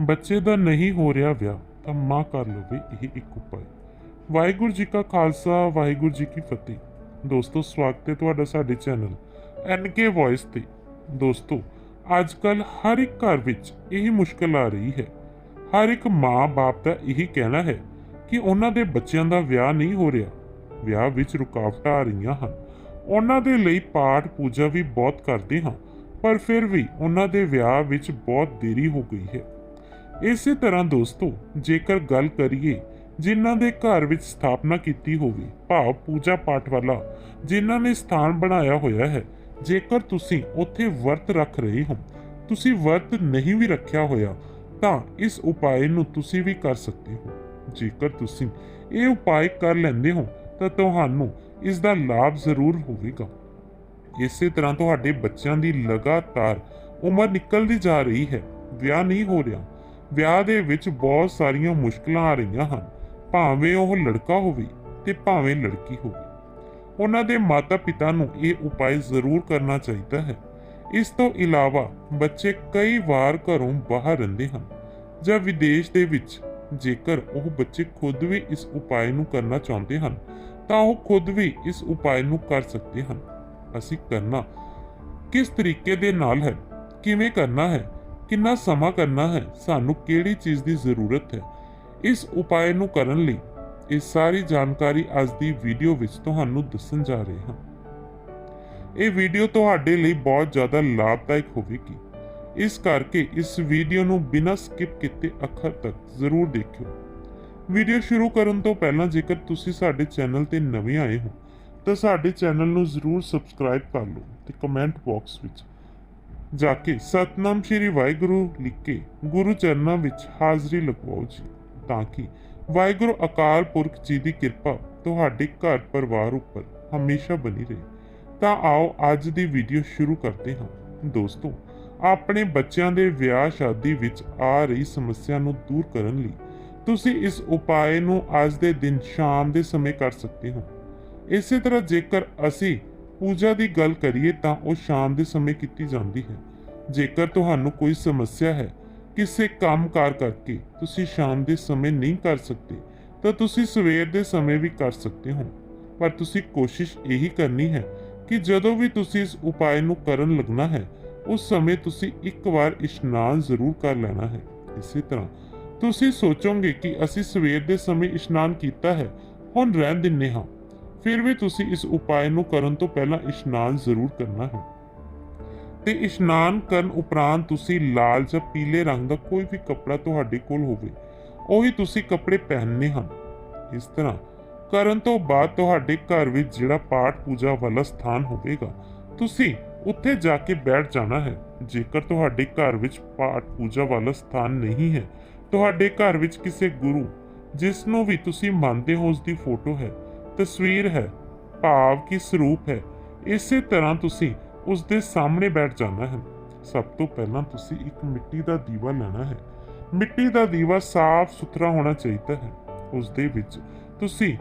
ਬੱਚੇ ਦਾ ਨਹੀਂ ਹੋ ਰਿਹਾ ਵਿਆਹ, ਤਾਂ ਮਾਂ ਕਰ ਲਵੇ ਇਹ ਇੱਕ ਉਪਾਅ। ਵਾਹਿਗੁਰੂ ਜੀ ਕਾ ਖਾਲਸਾ, ਵਾਹਿਗੁਰੂ ਜੀ ਕੀ ਫਤਿਹ। ਦੋਸਤੋ, ਸਵਾਗਤ ਹੈ ਤੁਹਾਡਾ ਸਾਡੇ ਚੈਨਲ ਐਨਕੇ ਵੌਇਸ ਤੇ। ਦੋਸਤੋ ਅੱਜ ਕੱਲ ਹਰ ਇੱਕ ਘਰ ਵਿੱਚ ਇਹ ਮੁਸ਼ਕਲ ਆ ਰਹੀ ਹੈ। ਹਰ ਇੱਕ ਮਾਂ-ਬਾਪ ਦਾ ਇਹੀ ਕਹਿਣਾ ਹੈ ਕਿ ਉਹਨਾਂ ਦੇ ਬੱਚਿਆਂ ਦਾ ਵਿਆਹ ਨਹੀਂ ਹੋ ਰਿਹਾ। ਵਿਆਹ ਵਿੱਚ ਰੁਕਾਵਟਾਂ ਆ ਰਹੀਆਂ ਹਨ। ਉਹਨਾਂ ਦੇ ਲਈ ਪਾਠ ਪੂਜਾ ਵੀ ਬਹੁਤ ਕਰਦੇ ਹਾਂ, ਪਰ ਫਿਰ ਵੀ ਉਹਨਾਂ ਦੇ ਵਿਆਹ ਵਿੱਚ ਬਹੁਤ ਦੇਰੀ ਹੋ ਗਈ ਹੈ। ਇਸੇ ਤਰ੍ਹਾਂ ਦੋਸਤੋ, ਜੇਕਰ ਗੱਲ ਕਰੀਏ ਜਿਨ੍ਹਾਂ ਦੇ ਘਰ ਵਿੱਚ ਸਥਾਪਨਾ ਕੀਤੀ ਹੋਵੇ, ਭਾਵ ਪੂਜਾ ਪਾਠ ਵਾਲਾ, ਜਿਨ੍ਹਾਂ ਨੇ ਸਥਾਨ ਬਣਾਇਆ ਹੋਇਆ ਹੈ, ਜੇਕਰ ਤੁਸੀਂ ਉੱਥੇ ਵਰਤ ਰੱਖ ਰਹੇ ਹੋ, ਤੁਸੀਂ ਵਰਤ ਨਹੀਂ ਵੀ ਰੱਖਿਆ ਹੋਇਆ, ਤਾਂ ਇਸ ਉਪਾਏ ਨੂੰ ਤੁਸੀਂ ਵੀ ਕਰ ਸਕਦੇ ਹੋ। ਜੇਕਰ ਤੁਸੀਂ ਇਹ ਉਪਾਏ ਕਰ ਲੈਂਦੇ ਹੋ, ਤਾਂ ਤੁਹਾਨੂੰ ਇਸ ਦਾ ਲਾਭ ਜ਼ਰੂਰ ਹੋਵੇਗਾ। ਇਸੇ ਤਰ੍ਹਾਂ ਤੁਹਾਡੇ ਬੱਚਿਆਂ ਦੀ ਲਗਾਤਾਰ ਉਮਰ ਨਿਕਲਦੀ ਜਾ ਰਹੀ ਹੈ, ਵਿਆਹ ਨਹੀਂ ਹੋ ਰਿਹਾ ਵਿਆਹ ਦੇ ਵਿੱਚ ਬਹੁਤ ਸਾਰੀਆਂ ਮੁਸ਼ਕਲਾਂ ਆ ਰਹੀਆਂ ਹਨ। ਭਾਵੇਂ ਉਹ ਲੜਕਾ ਹੋਵੇ ਤੇ ਭਾਵੇਂ ਲੜਕੀ ਹੋਵੇ। ਉਹਨਾਂ ਦੇ ਮਾਤਾ-ਪਿਤਾ ਨੂੰ ਇਹ ਉਪਾਅ ਜ਼ਰੂਰ ਕਰਨਾ ਚਾਹੀਦਾ ਹੈ। ਇਸ ਤੋਂ ਇਲਾਵਾ ਬੱਚੇ ਕਈ ਵਾਰ ਘਰੋਂ ਬਾਹਰ ਰਹਿੰਦੇ ਹਨ ਜਾਂ ਵਿਦੇਸ਼ ਦੇ ਵਿੱਚ। ਜੇਕਰ ਉਹ ਬੱਚੇ ਖੁਦ ਵੀ ਇਸ ਉਪਾਅ ਨੂੰ ਕਰਨਾ ਚਾਹੁੰਦੇ ਹਨ, ਤਾਂ ਉਹ ਖੁਦ ਵੀ ਇਸ ਉਪਾਅ ਨੂੰ ਕਰ ਸਕਦੇ ਹਨ। ਅਸੀਂ ਕਰਨਾ ਕਿਸ ਤਰੀਕੇ ਦੇ ਨਾਲ ਹੈ, ਕਿਵੇਂ ਕਰਨਾ ਹੈ ਕਿੰਨਾ ਸਮਾਂ ਕਰਨਾ ਹੈ, ਸਾਨੂੰ ਕਿਹੜੀ ਚੀਜ਼ ਦੀ ਜ਼ਰੂਰਤ ਹੈ? ਇਸ ਉਪਾਅ ਨੂੰ ਕਰਨ ਲਈ ਇਹ ਸਾਰੀ ਜਾਣਕਾਰੀ ਅੱਜ ਦੀ ਵੀਡੀਓ ਵਿੱਚ ਤੁਹਾਨੂੰ ਦੱਸਣ ਜਾ ਰਹੇ ਹਾਂ। ਇਹ ਵੀਡੀਓ ਤੁਹਾਡੇ ਲਈ ਬਹੁਤ ਜ਼ਿਆਦਾ ਲਾਭਦਾਇਕ ਹੋਵੇਗੀ। ਇਸ ਕਰਕੇ ਇਸ ਵੀਡੀਓ ਨੂੰ ਬਿਨਾਂ ਸਕਿਪ ਕੀਤੇ ਅੱਖਰ ਤੱਕ ਜ਼ਰੂਰ ਦੇਖਿਓ। ਵੀਡੀਓ ਸ਼ੁਰੂ ਕਰਨ ਤੋਂ ਪਹਿਲਾਂ ਜੇਕਰ ਤੁਸੀਂ ਸਾਡੇ ਚੈਨਲ ਤੇ ਨਵੇਂ ਆਏ ਹੋ, ਤਾਂ ਸਾਡੇ ਚੈਨਲ ਨੂੰ ਜ਼ਰੂਰ ਸਬਸਕ੍ਰਾਈਬ ਕਰ ਲਓ ਤੇ ਕਮੈਂਟ ਬਾਕਸ ਵਿੱਚ ਜਾ ਕੇ ਸਤਨਾਮ ਸ਼੍ਰੀ ਵਾਹਿਗੁਰੂ ਲਿਖ ਕੇ ਗੁਰੂ ਚਰਨਾਂ ਵਿੱਚ ਹਾਜ਼ਰੀ ਲਗਵਾਓ ਜੀ, ਤਾਂ ਕਿ ਵਾਹਿਗੁਰੂ ਅਕਾਲ ਪੁਰਖ ਜੀ ਦੀ ਕਿਰਪਾ ਤੁਹਾਡੇ ਘਰ ਪਰਿਵਾਰ ਉੱਪਰ ਹਮੇਸ਼ਾ ਬਣੀ ਰਹੇ। ਤਾਂ ਆਓ ਅੱਜ ਦੀ ਵੀਡੀਓ ਸ਼ੁਰੂ ਕਰਦੇ ਹਾਂ। ਦੋਸਤੋ, ਆਪਣੇ ਬੱਚਿਆਂ ਦੇ ਵਿਆਹ ਸ਼ਾਦੀ ਵਿੱਚ ਆ ਰਹੀ ਸਮੱਸਿਆ ਨੂੰ ਦੂਰ ਕਰਨ ਲਈ ਤੁਸੀਂ ਇਸ ਉਪਾਅ ਨੂੰ ਅੱਜ ਦੇ ਦਿਨ ਸ਼ਾਮ ਦੇ ਸਮੇਂ ਕਰ ਸਕਦੇ ਹੋ। ਇਸੇ ਤਰ੍ਹਾਂ ਜੇਕਰ ਅਸੀਂ ਪੂਜਾ ਦੀ ਗੱਲ ਕਰੀਏ ਤਾਂ ਉਹ ਸ਼ਾਮ ਦੇ ਸਮੇਂ ਕੀਤੀ ਜਾਂਦੀ ਹੈ। ਜੇਕਰ ਤੁਹਾਨੂੰ ਕੋਈ ਸਮੱਸਿਆ ਹੈ ਕਿਸੇ ਕੰਮਕਾਰ ਕਰਕੇ ਤੁਸੀਂ ਸ਼ਾਮ ਦੇ ਸਮੇਂ ਨਹੀਂ ਕਰ ਸਕਦੇ, ਤਾਂ ਤੁਸੀਂ ਸਵੇਰ ਦੇ ਸਮੇਂ ਵੀ ਕਰ ਸਕਦੇ ਹੋ। ਪਰ ਤੁਸੀਂ ਕੋਸ਼ਿਸ਼ ਇਹੀ ਕਰਨੀ ਹੈ ਕਿ ਜਦੋਂ ਵੀ ਤੁਸੀਂ ਇਸ ਉਪਾਅ ਨੂੰ ਕਰਨ ਲੱਗਣਾ ਹੈ, ਉਸ ਸਮੇਂ ਤੁਸੀਂ ਇੱਕ ਵਾਰ ਇਸ਼ਨਾਨ ਜ਼ਰੂਰ ਕਰ ਲੈਣਾ ਹੈ। ਇਸੇ ਤਰ੍ਹਾਂ ਤੁਸੀਂ ਸੋਚੋਗੇ ਕਿ ਅਸੀਂ ਸਵੇਰ ਦੇ ਸਮੇਂ ਇਸ਼ਨਾਨ ਕੀਤਾ ਹੈ, ਹੁਣ ਰਹਿਣ ਦਿੰਨੇ ਹਾਂ। ਫਿਰ ਵੀ ਤੁਸੀਂ ਇਸ ਉਪਾਅ ਨੂੰ ਕਰਨ ਤੋਂ ਪਹਿਲਾਂ ਇਸ਼ਨਾਨ ਜ਼ਰੂਰ ਕਰਨਾ ਹੈ। ਤੇ ਇਸ਼ਨਾਨ ਕਰਨ ਉਪਰੰਤ ਤੁਸੀਂ ਲਾਲ ਜਾਂ ਪੀਲੇ ਰੰਗ ਦਾ ਕੋਈ ਵੀ ਕੱਪੜਾ ਤੁਹਾਡੇ ਕੋਲ ਹੋਵੇ, ਉਹੀ ਤੁਸੀਂ ਕੱਪੜੇ ਪਹਿਨਨੇ ਹਨ। ਇਸ ਤਰ੍ਹਾਂ ਕਰਨ ਤੋਂ ਬਾਅਦ ਤੁਹਾਡੇ ਘਰ ਵਿੱਚ ਜਿਹੜਾ ਪਾਠ ਪੂਜਾ ਵਾਲਾ ਸਥਾਨ ਹੋਵੇਗਾ, ਤੁਸੀਂ ਉੱਥੇ ਜਾ ਕੇ ਬੈਠ ਜਾਣਾ ਹੈ। ਜੇਕਰ ਤੁਹਾਡੇ ਘਰ ਵਿੱਚ ਪਾਠ ਪੂਜਾ ਵਾਲਾ ਸਥਾਨ ਨਹੀਂ ਹੈ, ਤੁਹਾਡੇ ਘਰ ਵਿੱਚ ਕਿਸੇ ਗੁਰੂ, ਜਿਸ ਨੂੰ ਵੀ ਤੁਸੀਂ ਮੰਨਦੇ ਹੋ ਉਸ ਦੀ ਫੋਟੋ ਹੈ। ਤਸਵੀਰ ਹੈ, ਭਾਵ ਕਿ ਸਰੂਪ ਹੈ। ਇਸੇ ਤਰ੍ਹਾਂ ਤੁਸੀਂ ਉਸ ਦੇ ਸਾਹਮਣੇ ਬੈਠ ਜਾਣਾ ਹੈ। ਸਭ ਤੋਂ ਪਹਿਲਾਂ ਤੁਸੀਂ ਇੱਕ ਮਿੱਟੀ ਦਾ ਦੀਵਾ ਲੈਣਾ ਹੈ। ਮਿੱਟੀ ਦਾ ਦੀਵਾ ਸਾਫ਼ ਸੁਥਰਾ ਹੋਣਾ ਚਾਹੀਦਾ ਹੈ। ਉਸ ਦੇ ਵਿੱਚ ਤੁਸੀਂ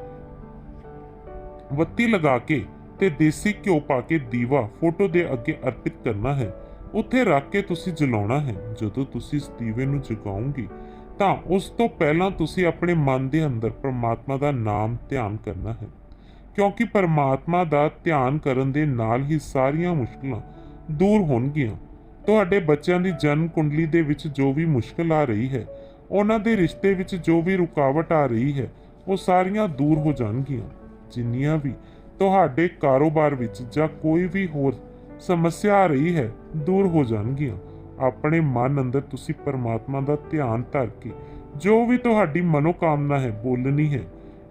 ਬੱਤੀ ਲਗਾ ਕੇ ਤੇ ਦੇਸੀ ਘਿਓ ਪਾ ਕੇ ਦੀਵਾ ਫੋਟੋ ਦੇ ਅੱਗੇ ਅਰਪਿਤ ਕਰਨਾ ਹੈ। ਉੱਥੇ ਰੱਖ ਕੇ ਤੁਸੀਂ ਜਲਾਉਣਾ ਹੈ। ਜਦੋਂ ਤੁਸੀਂ ਇਸ ਦੀਵੇ ਨੂੰ ਜਗਾਓਗੇ ਤਾਂ ਉਸ ਤੋਂ ਪਹਿਲਾਂ ਤੁਸੀਂ ਆਪਣੇ ਮਨ ਦੇ ਅੰਦਰ ਪਰਮਾਤਮਾ ਦਾ ਨਾਮ ਧਿਆਨ ਕਰਨਾ ਹੈ। ਕਿਉਂਕਿ ਪਰਮਾਤਮਾ ਦਾ ਧਿਆਨ ਕਰਨ ਦੇ ਨਾਲ ਹੀ ਸਾਰੀਆਂ ਮੁਸ਼ਕਲਾਂ ਦੂਰ ਹੋਣਗੀਆਂ। ਤੁਹਾਡੇ ਬੱਚਿਆਂ ਦੀ ਜਨਮ ਕੁੰਡਲੀ ਦੇ ਵਿੱਚ ਜੋ ਵੀ ਮੁਸ਼ਕਲ ਆ ਰਹੀ ਹੈ, ਉਹਨਾਂ ਦੇ ਰਿਸ਼ਤੇ ਵਿੱਚ ਜੋ ਵੀ ਰੁਕਾਵਟ ਆ ਰਹੀ ਹੈ, ਉਹ ਸਾਰੀਆਂ ਦੂਰ ਹੋ ਜਾਣਗੀਆਂ। ਜਿੰਨੀਆਂ ਵੀ ਤੁਹਾਡੇ ਕਾਰੋਬਾਰ ਵਿੱਚ ਜਾਂ ਕੋਈ ਵੀ ਹੋਰ ਸਮੱਸਿਆ ਆ ਰਹੀ ਹੈ, ਦੂਰ ਹੋ ਜਾਣਗੀਆਂ। ਆਪਣੇ ਮਨ ਅੰਦਰ ਤੁਸੀਂ ਪਰਮਾਤਮਾ ਦਾ ਧਿਆਨ ਧਰ ਕੇ ਜੋ ਵੀ ਤੁਹਾਡੀ ਮਨੋਕਾਮਨਾ ਹੈ, ਬੋਲਣੀ ਹੈ,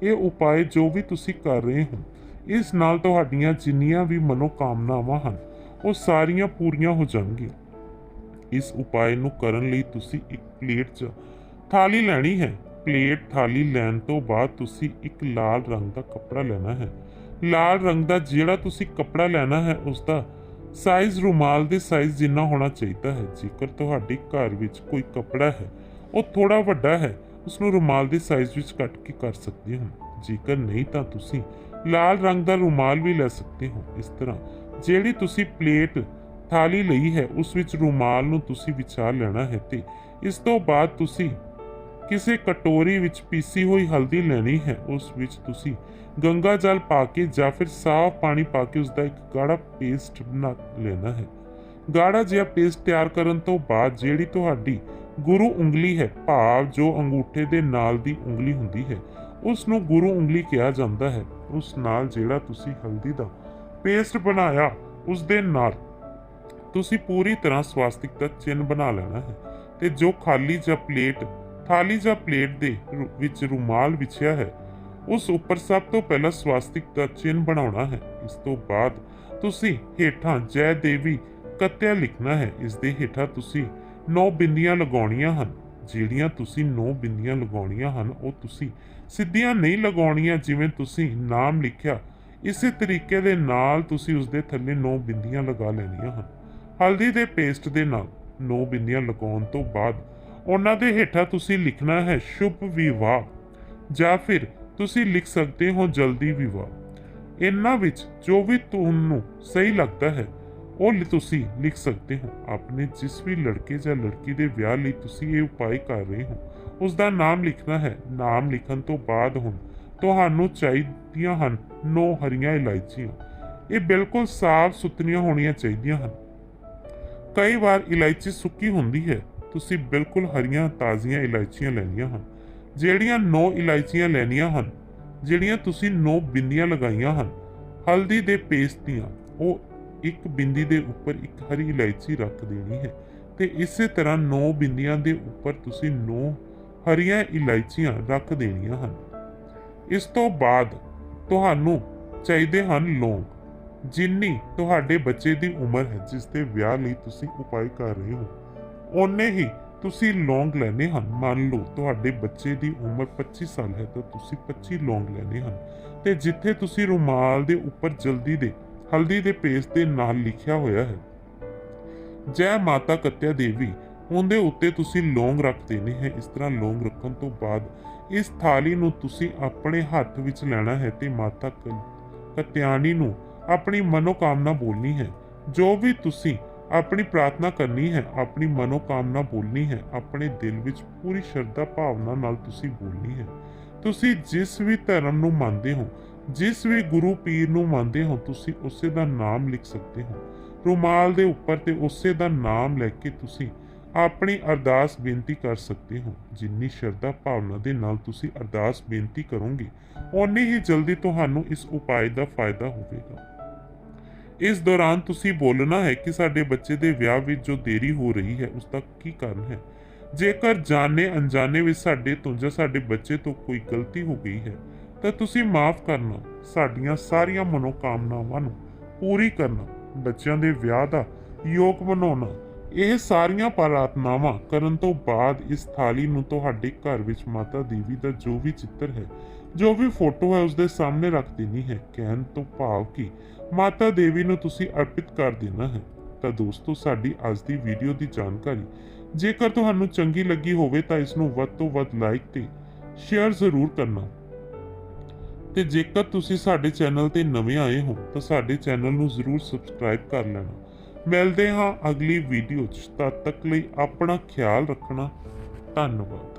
ਇਹ ਉਪਾਅ ਜੋ ਵੀ ਤੁਸੀਂ ਕਰ ਰਹੇ ਹੋ, ਇਸ ਨਾਲ ਤੁਹਾਡੀਆਂ ਜਿੰਨੀਆਂ ਵੀ ਮਨੋਕਾਮਨਾਵਾਂ ਹਨ, ਉਹ ਸਾਰੀਆਂ ਪੂਰੀਆਂ ਹੋ ਜਾਣਗੀਆਂ। ਇਸ ਉਪਾਏ ਨੂੰ ਕਰਨ ਲਈ ਤੁਸੀਂ ਇੱਕ ਪਲੇਟ 'ਚ ਥਾਲੀ ਲੈਣੀ ਹੈ। ਪਲੇਟ, ਥਾਲੀ ਲੈਣ ਤੋਂ ਬਾਅਦ ਤੁਸੀਂ ਇੱਕ ਲਾਲ ਰੰਗ ਦਾ ਕੱਪੜਾ ਲੈਣਾ ਹੈ। ਲਾਲ ਰੰਗ ਦਾ ਜਿਹੜਾ ਤੁਸੀਂ ਕੱਪੜਾ ਲੈਣਾ ਹੈ ਉਸ ਦਾ ਸਾਈਜ਼ ਰੁਮਾਲ ਦੇ ਸਾਈਜ਼ ਜਿੰਨਾ ਹੋਣਾ ਚਾਹੀਦਾ ਹੈ। ਜੇਕਰ ਤੁਹਾਡੇ ਘਰ ਵਿੱਚ ਕੋਈ ਕੱਪੜਾ ਹੈ, ਉਹ ਥੋੜਾ ਵੱਡਾ ਹੈ ਉਸ ਨੂੰ ਰੁਮਾਲ ਦੇ ਸਾਈਜ਼ ਵਿੱਚ ਕੱਟ ਕੇ ਕਰ ਸਕਦੇ ਹੋ। ਜੇਕਰ ਨਹੀਂ ਤਾਂ ਤੁਸੀਂ ਲਾਲ ਰੰਗ ਦਾ ਰੁਮਾਲ ਵੀ ਲੈ ਸਕਦੇ ਹੋ। ਇਸ ਤਰ੍ਹਾਂ ਜਿਹੜੀ ਤੁਸੀਂ ਪਲੇਟ ਥਾਲੀ ਲਈ ਹੈ, ਉਸ ਵਿੱਚ ਰੁਮਾਲ ਨੂੰ ਤੁਸੀਂ ਵਿਚਾਰ ਲੈਣਾ ਹੈ ਤੇ ਇਸ ਤੋਂ ਬਾਅਦ ਤੁਸੀਂ ਕਿਸੇ ਕਟੋਰੀ ਵਿੱਚ ਪੀਸੀ ਹੋਈ ਹਲਦੀ ਲੈਣੀ ਹੈ, ਉਸ ਵਿੱਚ ਤੁਸੀਂ ਗੰਗਾ ਜਲ ਪਾ ਕੇ ਜਾਂ ਫਿਰ ਸਾਫ਼ ਪਾਣੀ ਪਾ ਕੇ ਉਸ ਦਾ ਇੱਕ ਗਾੜਾ ਪੇਸਟ ਬਣਾ ਲੈਣਾ ਹੈ। ਗਾੜਾ ਜਿਹਾ ਪੇਸਟ ਤਿਆਰ ਕਰਨ ਤੋਂ ਬਾਅਦ ਜਿਹੜੀ ਤੁਹਾਡੀ ਗੁਰੂ ਉਂਗਲੀ ਹੈ, ਭਾਵ ਜੋ ਅੰਗੂਠੇ ਦੇ ਨਾਲ ਦੀ ਉਂਗਲੀ ਹੁੰਦੀ ਹੈ ਉਸ ਨੂੰ ਗੁਰੂ ਉਂਗਲੀ ਕਿਹਾ ਜਾਂਦਾ ਹੈ। ਉਸ ਨਾਲ ਜਿਹੜਾ ਤੁਸੀਂ ਹਲਦੀ ਦਾ ਪੇਸਟ ਬਣਾਇਆ ਉਸ ਦੇ ਨਾਲ ਤੁਸੀਂ ਪੂਰੀ ਤਰ੍ਹਾਂ ਸਵਾਸਤਿਕ ਦਾ ਚਿੰਨ੍ਹ ਬਣਾ ਲੈਣਾ ਹੈ ਤੇ ਜੋ ਖਾਲੀ ਜਾਂ ਪਲੇਟ ਥਾਲੀ ਜਾਂ ਪਲੇਟ ਦੇ ਵਿੱਚ ਰੁਮਾਲ ਵਿਛਿਆ ਹੈ। ਉਸ ਉੱਪਰ ਸਭ ਤੋਂ ਪਹਿਲਾਂ ਸਵਾਸਤਿਕ ਦਾ ਚਿੰਨ੍ਹ ਬਣਾਉਣਾ ਹੈ। ਇਸ ਤੋਂ ਬਾਅਦ ਤੁਸੀਂ ਹੇਠਾਂ ਜੈ ਦੇਵੀ ਕੱਤਿਆ ਲਿਖਣਾ ਹੈ। ਇਸ ਦੇ ਹੇਠਾਂ ਤੁਸੀਂ ਨੌ ਬਿੰਦੀਆਂ ਲਗਾਉਣੀਆਂ ਹਨ। ਜਿਹੜੀਆਂ ਤੁਸੀਂ ਨੌ ਬਿੰਦੀਆਂ ਲਗਾਉਣੀਆਂ ਹਨ, ਉਹ ਤੁਸੀਂ ਸਿੱਧੀਆਂ ਨਹੀਂ ਲਗਾਉਣੀਆਂ ਜਿਵੇਂ ਤੁਸੀਂ ਨਾਮ ਲਿਖਿਆ। ਇਸੇ ਤਰੀਕੇ ਦੇ ਨਾਲ ਤੁਸੀਂ ਉਸ ਦੇ ਥੱਲੇ ਨੌ ਬਿੰਦੀਆਂ ਲਗਾ ਲੈਣੀਆਂ ਹਨ। ਹਲਦੀ ਦੇ ਪੇਸਟ ਦੇ ਨਾਲ ਨੌ ਬਿੰਦੀਆਂ ਲਗਾਉਣ ਤੋਂ ਬਾਅਦ ਉਹਨਾਂ ਦੇ ਹੇਠਾਂ ਤੁਸੀਂ ਲਿਖਣਾ ਹੈ ਸ਼ੁਭ ਵਿਵਾਹ, ਜਾਂ ਫਿਰ ਤੁਸੀਂ ਲਿਖ ਸਕਦੇ ਹੋ ਜਲਦੀ ਵਿਵਾਹ। ਇਹਨਾਂ ਵਿੱਚ ਜੋ ਵੀ ਤੁਹਾਨੂੰ ਸਹੀ ਲੱਗਦਾ ਹੈ, ਉਹ ਲਿ- ਤੁਸੀਂ ਲਿਖ ਸਕਦੇ ਹੋ। ਆਪਣੇ ਜਿਸ ਵੀ ਲੜਕੇ ਜਾਂ ਲੜਕੀ ਦੇ ਵਿਆਹ ਲਈ ਤੁਸੀਂ ਇਹ ਉਪਾਅ ਕਰ ਰਹੇ ਹੋ ਉਸ ਦਾ ਨਾਮ ਲਿਖਣਾ ਹੈ। ਨਾਮ ਲਿਖਣ ਤੋਂ ਬਾਅਦ ਹੁਣ ਤੁਹਾਨੂੰ ਚਾਹੀਦੀਆਂ ਹਨ ਨੌ ਹਰੀਆਂ ਇਲਾਇਚੀਆਂ। ਇਹ ਬਿਲਕੁਲ ਸਾਫ਼ ਸੁਥਰੀਆਂ ਹੋਣੀਆਂ ਚਾਹੀਦੀਆਂ ਹਨ। ਕਈ ਵਾਰ ਇਲਾਇਚੀ ਸੁੱਕੀ ਹੁੰਦੀ ਹੈ ਤੁਸੀਂ ਬਿਲਕੁਲ ਹਰੀਆਂ ਤਾਜ਼ੀਆਂ ਇਲਾਇਚੀਆਂ ਲੈਣੀਆਂ ਹਨ। ਜਿਹੜੀਆਂ ਨੌ ਇਲਾਇਚੀਆਂ ਲੈਣੀਆਂ ਹਨ, ਜਿਹੜੀਆਂ ਤੁਸੀਂ ਨੌ ਬਿੰਦੀਆਂ ਲਗਾਈਆਂ ਹਨ। ਹਲਦੀ ਦੇ ਪੇਸਟ ਦੀਆਂ, ਉਹ ਇੱਕ ਬਿੰਦੀ ਦੇ ਉੱਪਰ ਇੱਕ ਹਰੀ ਇਲਾਇਚੀ ਰੱਖ ਦੇਣੀ ਹੈ ਤੇ ਇਸੇ ਤਰ੍ਹਾਂ ਨੌ ਬਿੰਦੀਆਂ ਦੇ ਉੱਪਰ ਤੁਸੀਂ ਨੌ ਹਰੀਆਂ ਇਲਾਇਚੀਆਂ ਰੱਖ ਦੇਣੀਆਂ ਹਨ। ਇਸ ਤੋਂ ਬਾਅਦ ਤੁਹਾਨੂੰ ਚਾਹੀਦੇ ਹਨ ਲੌਂਗ, ਜਿੰਨੀ ਤੁਹਾਡੇ ਬੱਚੇ ਦੀ ਉਮਰ ਹੈ, ਜਿਸ ਦੇ ਵਿਆਹ ਲਈ ਤੁਸੀਂ ਉਪਾਅ ਕਰ ਰਹੇ ਹੋ। ਓਨੇ ਹੀ ਤੁਸੀਂ ਲੌਂਗ ਲੈਣੇ ਹਨ। ਮੰਨ ਲਓ ਤੁਹਾਡੇ ਬੱਚੇ ਦੀ ਉਮਰ 25 ਸਾਲ ਹੈ ਤਾਂ ਤੁਸੀਂ 25 ਲੌਂਗ ਲੈਣੇ ਹਨ। ਤੇ ਜਿੱਥੇ ਤੁਸੀਂ ਰੁਮਾਲ ਦੇ ਉੱਪਰ ਜਲਦੀ ਦੇ, ਹਲਦੀ ਦੇ ਪੇਸਟ ਦੇ ਨਾਲ ਲਿਖਿਆ ਹੋਇਆ ਹੈ, ਜੈ ਮਾਤਾ ਕਤਿਆ ਦੇਵੀ, ਉਹਦੇ ਉੱਤੇ ਤੁਸੀਂ ਲੌਂਗ ਰੱਖ ਦੇਣੇ ਹੈ। ਇਸ ਤਰ੍ਹਾਂ ਲੌਂਗ ਰੱਖਣ ਤੋਂ ਬਾਅਦ ਇਸ ਥਾਲੀ ਨੂੰ ਤੁਸੀਂ ਆਪਣੇ ਹੱਥ ਵਿੱਚ ਲੈਣਾ ਹੈ ਤੇ ਮਾਤਾ ਕਤਿਆਣੀ ਨੂੰ ਆਪਣੀ ਮਨੋਕਾਮਨਾ ਬੋਲਣੀ ਹੈ। ਜੋ ਵੀ ਤੁਸੀਂ ਆਪਣੀ ਪ੍ਰਾਰਥਨਾ ਕਰਨੀ ਹੈ, ਆਪਣੀ ਮਨੋਕਾਮਨਾ ਬੋਲਣੀ ਹੈ, ਆਪਣੇ ਦਿਲ ਵਿੱਚ ਪੂਰੀ ਸ਼ਰਧਾ ਭਾਵਨਾ ਨਾਲ ਤੁਸੀਂ ਬੋਲਣੀ ਹੈ। ਤੁਸੀਂ ਜਿਸ ਵੀ ਧਰਮ ਨੂੰ ਮੰਨਦੇ ਹੋ, ਜਿਸ ਵੀ ਗੁਰੂ ਪੀਰ ਨੂੰ ਮੰਨਦੇ ਹੋ, ਤੁਸੀਂ ਉਸੇ ਦਾ ਨਾਮ ਲਿਖ ਸਕਦੇ ਹੋ। ਰੁਮਾਲ ਦੇ ਉੱਪਰ ਤੇ ਉਸੇ ਦਾ ਨਾਮ ਲੈ ਕੇ ਤੁਸੀਂ ਆਪਣੀ ਅਰਦਾਸ ਬੇਨਤੀ ਕਰ ਸਕਦੇ ਹੋ। ਜਿੰਨੀ ਸ਼ਰਧਾ ਭਾਵਨਾ ਦੇ ਨਾਲ ਤੁਸੀਂ ਅਰਦਾਸ ਬੇਨਤੀ ਕਰੋਗੇ, ਓਨੀ ਹੀ ਜਲਦੀ ਤੁਹਾਨੂੰ ਇਸ ਉਪਾਅ ਦਾ ਫਾਇਦਾ ਹੋਵੇਗਾ। ਇਸ ਦੌਰਾਨ ਤੁਸੀਂ ਬੋਲਣਾ ਹੈ ਕਿ ਸਾਡੇ ਬੱਚੇ ਦੇ ਵਿਆਹ ਵਿੱਚ ਜੋ ਦੇਰੀ ਹੋ ਰਹੀ ਹੈ, ਉਸ ਦਾ ਕੀ ਕਾਰਨ ਹੈ? ਜੇਕਰ ਜਾਣੇ ਅਣਜਾਣੇ ਵਿੱਚ ਸਾਡੇ ਤੋਂ ਜਾਂ ਸਾਡੇ ਬੱਚੇ ਤੋਂ ਕੋਈ ਗਲਤੀ ਹੋ ਗਈ ਹੈ, ਤਾਂ ਤੁਸੀਂ ਮਾਫ ਕਰਨਾ, ਸਾਡੀਆਂ ਸਾਰੀਆਂ ਮਨੋਕਾਮਨਾਵਾਂ ਨੂੰ ਪੂਰੀ ਕਰਨਾ, ਬੱਚਿਆਂ ਦੇ ਵਿਆਹ ਦਾ ਯੋਗ ਬਣਾਉਣਾ, ਇਹ ਸਾਰੀਆਂ ਪ੍ਰਾਰਥਨਾਵਾਂ ਕਰਨ ਤੋਂ ਬਾਅਦ ਇਸ ਥਾਲੀ ਨੂੰ ਤੁਹਾਡੇ ਘਰ ਵਿੱਚ ਮਾਤਾ ਦੇਵੀ ਦਾ ਜੋ ਵੀ ਚਿੱਤਰ ਹੈ, ਜੋ ਵੀ ਫੋਟੋ ਹੈ ਉਸ ਦੇ ਸਾਹਮਣੇ ਰੱਖ ਦੇਣੀ ਹੈ। ਕਹਿਣ ਤੋਂ ਭਾਵ ਕਿ ਮਾਤਾ ਦੇਵੀ ਨੂੰ ਤੁਸੀਂ ਅਰਪਿਤ ਕਰ ਦੇਣਾ ਹੈ। ਤਾਂ ਦੋਸਤੋ, ਸਾਡੀ ਅੱਜ ਦੀ ਵੀਡੀਓ ਦੀ ਜਾਣਕਾਰੀ। ਜੇਕਰ ਤੁਹਾਨੂੰ ਚੰਗੀ ਲੱਗੀ ਹੋਵੇ ਤਾਂ ਇਸ ਨੂੰ ਵੱਧ ਤੋਂ ਵੱਧ ਲਾਈਕ ਤੇ ਸ਼ੇਅਰ ਜ਼ਰੂਰ ਕਰਨਾ। ਤੇ ਜੇਕਰ ਤੁਸੀਂ ਸਾਡੇ ਚੈਨਲ ਤੇ ਨਵੇਂ ਆਏ ਹੋ, ਤਾਂ ਸਾਡੇ ਚੈਨਲ ਨੂੰ ਜ਼ਰੂਰ ਸਬਸਕ੍ਰਾਈਬ ਕਰ ਲੈਣਾ। ਮਿਲਦੇ ਹਾਂ ਅਗਲੀ ਵੀਡੀਓ 'ਚ। ਤਦ ਤੱਕ ਲਈ ਆਪਣਾ ਖਿਆਲ ਰੱਖਣਾ। ਧੰਨਵਾਦ।